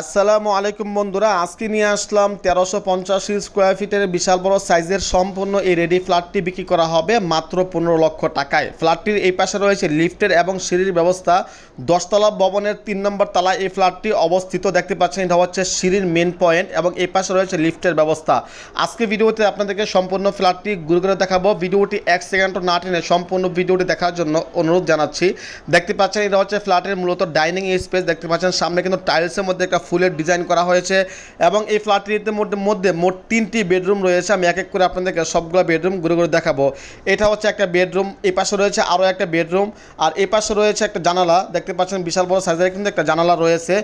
আসসালামু আলাইকুম বন্ধুরা, আজকে নিয়ে আসলাম তেরোশো পঞ্চাশ স্কোয়ার ফিটের বিশাল বড় সাইজের সম্পূর্ণ এই রেডি ফ্ল্যাটটি বিক্রি করা হবে মাত্র পনেরো লক্ষ টাকায়। ফ্ল্যাটটির এই পাশে রয়েছে লিফটের এবং সিঁড়ির ব্যবস্থা। দশতলা ভবনের তিন নম্বর তলায় এই ফ্ল্যাটটি অবস্থিত দেখতে পাচ্ছেন, এটা হচ্ছে সিঁড়ির মেন পয়েন্ট এবং এই পাশে রয়েছে লিফটের ব্যবস্থা। আজকে ভিডিওতে আপনাদেরকে সম্পূর্ণ ফ্ল্যাটটি ঘুরে ঘুরে দেখাবো। ভিডিওটি এক সেকেন্ডও না টেনে সম্পূর্ণ ভিডিওটি দেখার জন্য অনুরোধ জানাচ্ছি। দেখতে পাচ্ছেন, এটা হচ্ছে ফ্ল্যাটের মূলত ডাইনিং স্পেস দেখতে পাচ্ছেন, সামনে কিন্তু টাইলসের মধ্যে একটা ফুলের ডিজাইন করা হয়েছে এবং এই ফ্ল্যাটটির মধ্যে মধ্যে মোট তিনটি বেডরুম রয়েছে। আমি এক এক করে আপনাদেরকে সবগুলো বেডরুম ঘুরে ঘুরে দেখাবো। এটা হচ্ছে একটা বেডরুম, এই পাশে রয়েছে আরও একটা বেডরুম। আর এই পাশে রয়েছে একটা জানালা, দেখতে পাচ্ছেন বিশাল বড় সাইজের কিন্তু একটা জানালা রয়েছে।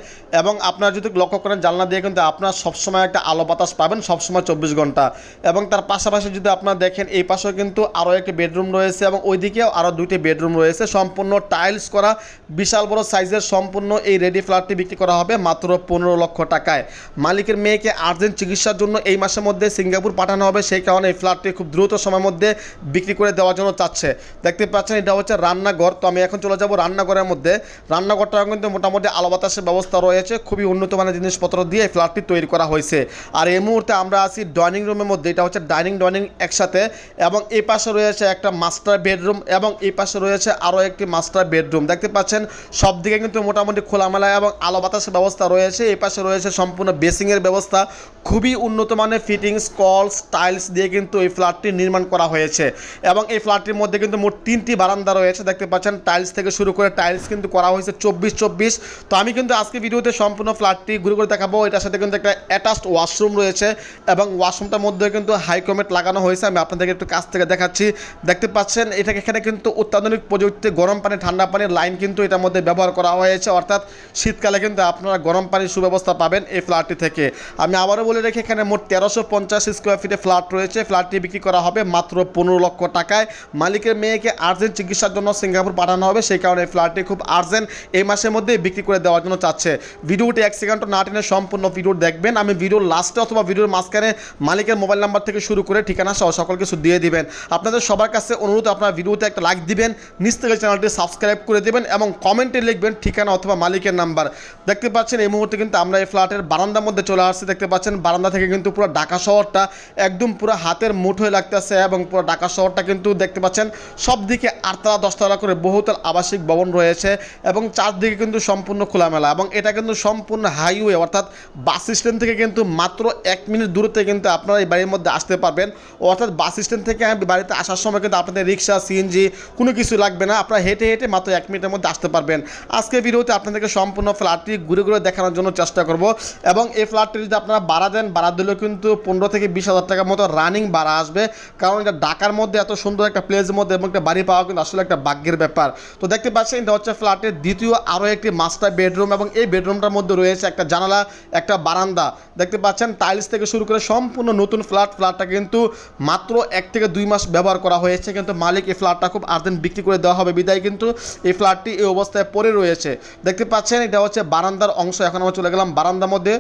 এবং আপনারা যদি লক্ষ্য করেন, জানলা দিয়ে কিন্তু আপনারা সবসময় একটা আলো বাতাস পাবেন সবসময় চব্বিশ ঘণ্টা। এবং তার পাশাপাশি যদি আপনারা দেখেন, এই পাশেও কিন্তু আরও একটি বেডরুম রয়েছে এবং ওইদিকেও আরও দুইটি বেডরুম রয়েছে। সম্পূর্ণ টাইলস করা, বিশাল বড় সাইজের সম্পূর্ণ এই রেডি ফ্ল্যাটটি বিক্রি করা হবে মাত্র পনেরো লক্ষ টাকায়। মালিকের মেয়েকে আর্জেন্ট চিকিৎসার জন্য এই মাসের মধ্যে সিঙ্গাপুর পাঠানো হবে, সেই কারণে এই ফ্ল্যাটটি খুব দ্রুত সময়ের মধ্যে বিক্রি করে দেওয়ার জন্য চাচ্ছে। দেখতে পাচ্ছেন, এটা হচ্ছে রান্নাঘর। তো আমি এখন চলে যাব রান্নাঘরের মধ্যে। রান্নাঘরটা কিন্তু মোটামুটি আলো বাতাসের ব্যবস্থা রয়েছে, খুবই উন্নত মানের জিনিসপত্র দিয়ে এই ফ্ল্যাটটি তৈরি করা হয়েছে। আর এই মুহূর্তে আমরা আছি ডাইনিং রুমের মধ্যে, এটা হচ্ছে ডাইনিং ডাইনিং একসাথে। এবং এই পাশে রয়েছে একটা মাস্টার বেডরুম এবং এই পাশে রয়েছে আরও একটি মাস্টার বেডরুম। দেখতে পাচ্ছেন সব দিকে কিন্তু মোটামুটি খোলামেলা এবং আলো বাতাসের ব্যবস্থা রয়েছে। এই পাশে রয়েছে সম্পূর্ণ বেসিংয়ের ব্যবস্থা। খুবই উন্নত মানের ফিটিংস কলস টাইলস দিয়ে কিন্তু এই ফ্ল্যাটটি নির্মাণ করা হয়েছে। এবং এই ফ্ল্যাটটির মধ্যে কিন্তু মোট তিনটি বারান্দা রয়েছে, দেখতে পাচ্ছেন। টাইলস থেকে শুরু করে টাইলস কিন্তু করা হয়েছে চব্বিশ চব্বিশ তো আমি কিন্তু আজকে ভিডিওতে সম্পূর্ণ ফ্ল্যাটটি ঘুরে ঘুরে দেখাবো। এটার সাথে কিন্তু একটা অ্যাটাচড ওয়াশরুম রয়েছে এবং ওয়াশরুমটার মধ্যে কিন্তু হাইকমেট লাগানো হয়েছে। আমি আপনাদেরকে একটু কাছ থেকে দেখাচ্ছি। দেখতে পাচ্ছেন, এটাকে এখানে কিন্তু অত্যাধুনিক প্রযুক্তিতে গরম পানি, ঠান্ডা পানির লাইন কিন্তু এটার মধ্যে ব্যবহার করা হয়েছে। অর্থাৎ শীতকালে কিন্তু আপনারা গরম পানির সুব্যবস্থা পাবেন এই ফ্ল্যাটটি থেকে। আমি আবারও বলে রেখে, এখানে মোট তেরোশো পঞ্চাশ স্কোয়ার ফিটে ফ্ল্যাট রয়েছে। ফ্ল্যাটটি বিক্রি করা হবে মাত্র পনেরো লক্ষ টাকায়। মালিকের মেয়েকে আর্জেন্ট চিকিৎসার জন্য সিঙ্গাপুর পাঠানো হবে। সেই কারণে এই ফ্ল্যাটটি খুব আর্জেন্ট এই মাসের মধ্যেই বিক্রি করে দেওয়ার জন্য চাচ্ছে। ভিডিওটি এক সেকেন্ড না টেনে সম্পূর্ণ ভিডিও দেখবেন। আমি ভিডিওর লাস্টে অথবা ভিডিওর মাঝখানে মালিকের মোবাইল নাম্বার থেকে শুরু করে ঠিকানা সহ সকল কিছু দিয়ে দিবেন। আপনাদের সবার কাছে অনুরোধ, আপনার ভিডিওতে একটা লাইক দিবেন, নিচ থেকে চ্যানেলটি সাবস্ক্রাইব করে দেবেন এবং কমেন্টে লিখবেন ঠিকানা অথবা মালিকের নাম্বার দেখতে পাচ্ছেন এই মুহূর্তে কিন্তু আমরা এই ফ্ল্যাটের বারান্দার মধ্যে চলে আসছি, দেখতে পাচ্ছেন বারান্দা থেকে কিন্তু পুরো ঢাকা শহরটা একদম পুরো হাতের মুঠোয় লাগতেছে এবং পুরো ঢাকা শহরটা কিন্তু দেখতে পাচ্ছেন সব দিকে আটতলা, দশতলা করে বহুতল আবাসিক ভবন রয়েছে এবং চারদিকে কিন্তু সম্পূর্ণ খোলামেলা এবং এটা কিন্তু সম্পূর্ণ হাইওয়ে অর্থাৎ বাস স্ট্যান্ড থেকে কিন্তু মাত্র এক মিনিট দূরত্বে কিন্তু আপনারা এই বাড়ির মধ্যে আসতে পারবেন। অর্থাৎ বাস স্ট্যান্ড থেকে বাড়িতে আসার সময় কিন্তু আপনাদের রিক্সা, সিএনজি কোনো কিছু লাগবে না, আপনারা হেঁটে হেঁটে মাত্র এক মিনিটের মধ্যে আসতে পারবেন। আজকে ভিডিওতে আপনাদেরকে সম্পূর্ণ ফ্ল্যাটটি ঘুরে ঘুরে দেখানোর জন্য চেষ্টা করব। এবং এই ফ্ল্যাটটি যদি আপনারা ভাড়া দেন, ভাড়া দিলেও কিন্তু পনেরো থেকে বিশ হাজার টাকার মতো রানিং ভাড়া আসবে। কারণ এটা ঢাকার মধ্যে এত সুন্দর একটা প্লেসের মধ্যে এবং একটা বাড়ি পাওয়া কিন্তু আসলে একটা ভাগ্যের ব্যাপার। তো দেখতে পাচ্ছেন, এটা হচ্ছে ফ্ল্যাটের দ্বিতীয় আরও একটি মাস্টার বেডরুম এবং এই বেডরুমটার মধ্যে রয়েছে একটা জানালা, একটা বারান্দা। দেখতে পাচ্ছেন টাইলস থেকে শুরু করে সম্পূর্ণ নতুন ফ্ল্যাট ফ্ল্যাটটা কিন্তু মাত্র এক থেকে দুই মাস ব্যবহার করা হয়েছে। কিন্তু মালিক এই ফ্ল্যাটটা খুব আর্জেন্ট বিক্রি করে দেওয়া হবে। বিদায় কিন্তু এই ফ্ল্যাটটি এই অবস্থায় পড়ে রয়েছে। দেখতে পাচ্ছেন, এটা হচ্ছে বারান্দার অংশ। এখন আমরা চলে গেলাম বারান্দার মধ্যে।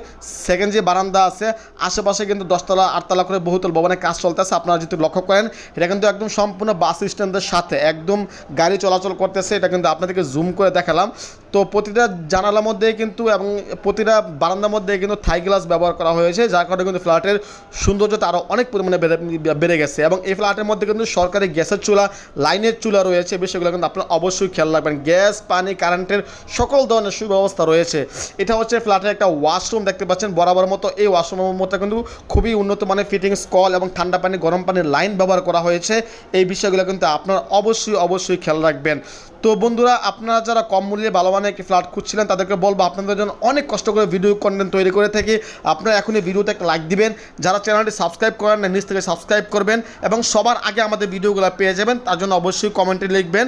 সেকেন্ড যে বারান্দা আছে, আশেপাশে কিন্তু দশতলা, আটতলা করে বহুতল ভবনের কাজ চলতেছে। আপনারা যদি লক্ষ্য করেন, এটা কিন্তু একদম সম্পূর্ণ বাস স্ট্যান্ডের সাথে। একদম গাড়ি চলাচল করতেছে। এটা কিন্তু আপনাদেরকে জুম করে দেখালাম। তো প্রতিটা জানালার মধ্যে কিন্তু এবং প্রতিটা বারান্দার মধ্যে কিন্তু থাই গ্লাস ব্যবহার করা হয়েছে, যার কারণে কিন্তু ফ্ল্যাটের সৌন্দর্যতা আরও অনেক পরিমাণে বেড়ে বেড়ে গেছে। এবং এই ফ্ল্যাটের মধ্যে কিন্তু সরকারি গ্যাসের চুলা, লাইনের চুলা রয়েছে বিষয়গুলো কিন্তু আপনারা অবশ্যই খেয়াল রাখবেন। গ্যাস, পানি, কারেন্টের সকল ধরনের সুব্যবস্থা রয়েছে। এটা হচ্ছে ফ্ল্যাটের একটা ওয়াশরুম, দেখতে পাচ্ছেন, বরাবর মতো এই ওয়াশরুমের মধ্যে কিন্তু খুবই উন্নত মানের ফিটিংস, কল এবং ঠান্ডা পানি, গরম পানির লাইন ব্যবহার করা হয়েছে। এই বিষয়গুলো কিন্তু আপনারা অবশ্যই অবশ্যই খেয়াল রাখবেন। তো বন্ধুরা, আপনারা যারা কম মূল্যে ভালো মানের একটি ফ্ল্যাট খুঁজছিলেন, তাদেরকে বলব, আপনাদের জন্য অনেক কষ্ট করে ভিডিও কন্টেন্ট তৈরি করে থাকি। আপনারা এখনই ভিডিওতে একটা লাইক দিবেন। যারা চ্যানেলটি সাবস্ক্রাইব করেন না নিজ থেকে সাবস্ক্রাইব করবেন এবং সবার আগে আমাদের ভিডিওগুলো পেয়ে যাবেন, তার জন্য অবশ্যই কমেন্টে লিখবেন,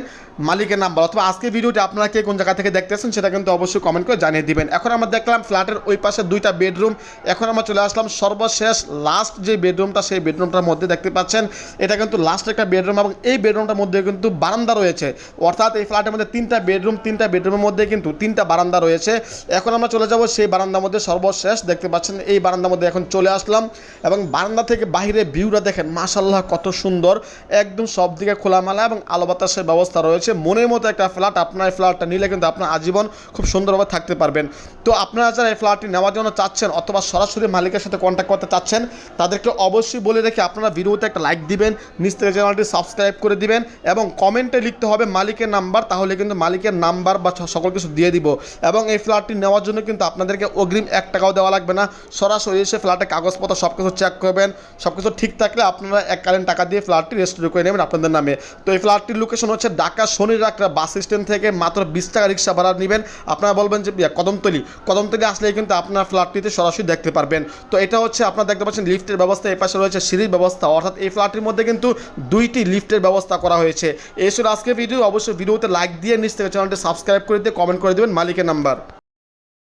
মালিকের নাম্বার। অথবা আজকে ভিডিওটি আপনারা কে কোন জায়গা থেকে দেখতেছেন, সেটা কিন্তু অবশ্যই কমেন্ট করে জানিয়ে দিবেন। এখন আমরা দেখলাম ফ্ল্যাটের ওই পাশে দুইটা বেডরুম এখন আমরা চলে আসলাম সর্বশেষ লাস্ট যে বেডরুমটা সেই বেডরুমটার মধ্যে দেখতে পাচ্ছেন, এটা কিন্তু লাস্ট একটা বেডরুম এবং এই বেডরুমটার মধ্যে কিন্তু বারান্দা রয়েছে। অর্থাৎ এই এই ফ্ল্যাটের মধ্যে তিনটা বেডরুম তিনটা বেডরুমের মধ্যে কিন্তু তিনটা বারান্দা রয়েছে। এখন আমরা চলে যাব সেই বারান্দার মধ্যে সর্বশেষ, দেখতে পাচ্ছেন এই বারান্দার মধ্যে এখন চলে আসলাম। এবং বারান্দা থেকে বাইরে ভিউটা দেখেন মাশাল্লাহ কত সুন্দর। একদম সব দিকে খোলামেলা এবং আলো বাতাসের ব্যবস্থা রয়েছে। মনের মতো একটা ফ্ল্যাট আপনার এই ফ্ল্যাটটা নিলে কিন্তু আপনার আজীবন খুব সুন্দরভাবে থাকতে পারবেন। তো আপনারা যারা এই ফ্ল্যাটটি নেওয়ার জন্য চাচ্ছেন অথবা সরাসরি মালিকের সাথে কন্ট্যাক্ট করতে চাচ্ছেন, তাদেরকে অবশ্যই বলে রেখে আপনারা ভিডিওতে একটা লাইক দিবেন নিচ থেকে চ্যানেলটি সাবস্ক্রাইব করে দিবেন এবং কমেন্টে লিখতে হবে মালিকের নাম্বার, তাহলে কিন্তু মালিকের নাম্বার বা সকল কিছু দিয়ে দিব। এবং এই ফ্ল্যাটটি নেওয়ার জন্য কিন্তু আপনাদেরকে অগ্রিম এক টাকাও দেওয়া লাগবে না। সরাসরি এসে ফ্ল্যাটের কাগজপত্র সব কিছু চেক করবেন। সব কিছু ঠিক থাকলে আপনারা এককালীন টাকা দিয়ে ফ্ল্যাটটি রেজিস্টার করে নেবেন আপনাদের নামে। তো এই ফ্ল্যাটটির লোকেশন হচ্ছে ঢাকা শনি রাখরা বাস স্ট্যান্ড থেকে মাত্র বিশ টাকা রিক্সা ভাড়া নেবেন। আপনারা বলবেন যে কদমতলি। কদমতলি আসলে কিন্তু আপনার ফ্ল্যাটটিতে সরাসরি দেখতে পারবেন। তো এটা হচ্ছে আপনারা দেখতে পাচ্ছেন লিফটের ব্যবস্থা এই পাশে রয়েছে সিঁড়ির ব্যবস্থা। অর্থাৎ এই ফ্ল্যাটটির মধ্যে কিন্তু দুইটি লিফটের ব্যবস্থা করা হয়েছে। ছিল আজকে ভিডিও অবশ্যই ভিডিওতে লাইক দিয়ে নিচ থেকে চ্যানেলটি সাবস্ক্রাইব করে দিয়ে কমেন্ট করে দেবেন মালিকের নাম্বার